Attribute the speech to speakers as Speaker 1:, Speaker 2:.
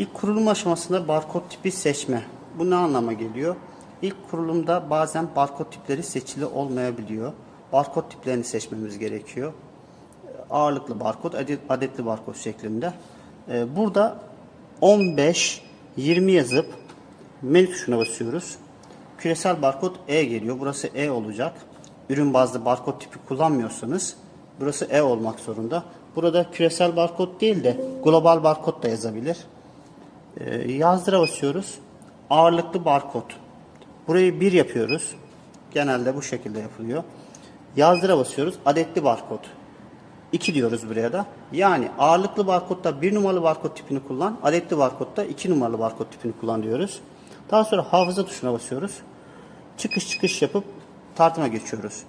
Speaker 1: İlk kurulum aşamasında barkod tipi seçme. Bu ne anlama geliyor? İlk kurulumda bazen barkod tipleri seçili olmayabiliyor. Barkod tiplerini seçmemiz gerekiyor. Ağırlıklı barkod, adet- adetli barkod şeklinde. Ee, Burada 15, 20 yazıp menü tuşuna basıyoruz. Küresel barkod E geliyor. Burası E olacak. Ürün bazlı barkod tipi kullanmıyorsanız burası E olmak zorunda. Burada küresel barkod değil de global barkod da yazabilir. Ee, yazdıra basıyoruz. Ağırlıklı barkod. Burayı 1 yapıyoruz. Genelde bu şekilde yapılıyor. Yazdıra basıyoruz. Adetli barkod. 2 diyoruz buraya da. Yani ağırlıklı barkodda 1 numaralı barkod tipini kullan. Adetli barkodda 2 numaralı barkod tipini kullan diyoruz. Daha sonra hafıza tuşuna basıyoruz. Çıkış çıkış yapıp tartıma geçiyoruz.